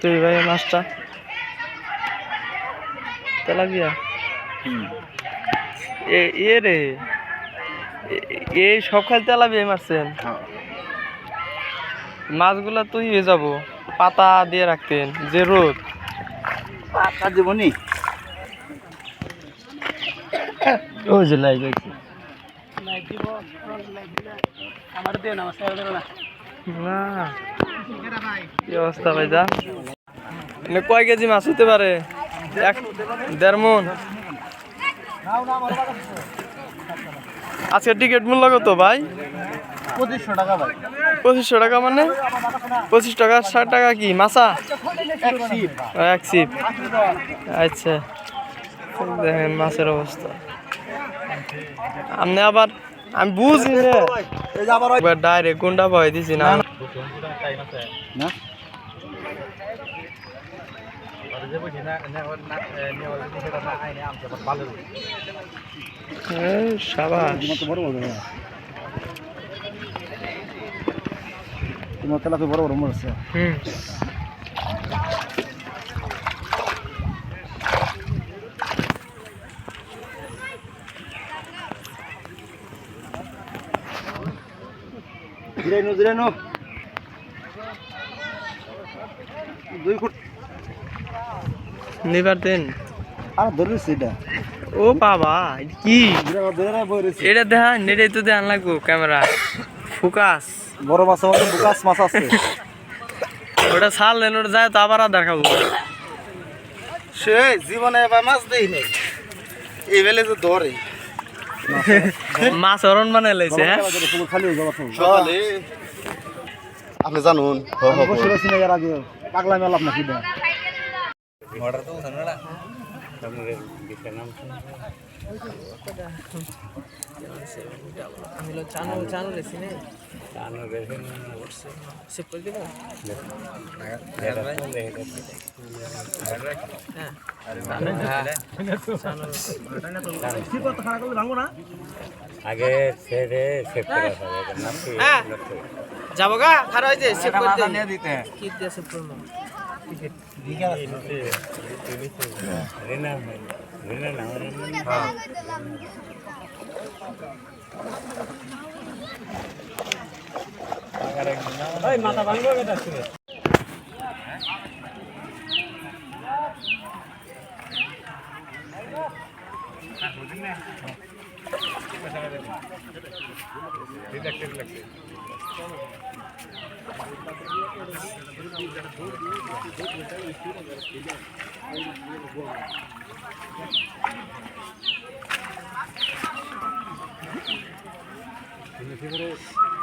তুই ভাই মাছটা তেলাপিয়া এ এ রে। এ- এই সব খালি তেলাপিয়া মারছেন মাছগুলা তুই হয়ে যাব পাতা দিয়ে রাখতেন যে রোদ। টাকা দেবো নি। ওই যে লাইভ আছে না। কি অবস্থা ভাই যা এনে কয় কেজি মাছ হতে পারে? এক দেড় মন। আজকে টিকিট মূল্য কত ভাই? পঁচিশশো টাকা ভাই। পঁচিশশো টাকা মানে? পঁচিশ টাকা ষাট টাকা কি মাছা? এক সিপ। আচ্ছা। দেখেন মাছের অবস্থা। আপনি আবার আমি বুঝি না এই যে আবার একবার ডাইরেক্ট গুন্ডা ভয় দিছি না না এই, সাবাস বড় বড় তোমার তেলা তো বড় বড় মরছে জিরাইনো জিরাইনো। দুই ফুট। নিবার দেন আর ধরেছি এটা। ও বাবা কি? ধরে এটা এটাই তো দেখান লাগবো ক্যামেরা। ফোকাস। বড় মাছ আছে বুকাস মাছ আছে। ওটা ছাল দেন ওটা যায় তো আবার আর দেখাবো। সে জীবনে এবার মাছ দেই নেই। এই বেলে তো ধরে। মাছ অরণ বানাই লাইছে হ্যাঁ? আপনি জানুন। বসে রয়েছি না এর আগে পাগলা মেলা আপনার কি দেয় আমি চানল চানল লেছি নে সেভ করে দিব? আগে ছেড়ে সেভ করা হবে হ্যাঁ। যাব গা খারাপ হয়েছে সেভ করতে। দিতে। কি দিয়ে সেভ করব? মাথা ভাঙবো এটা Gracias.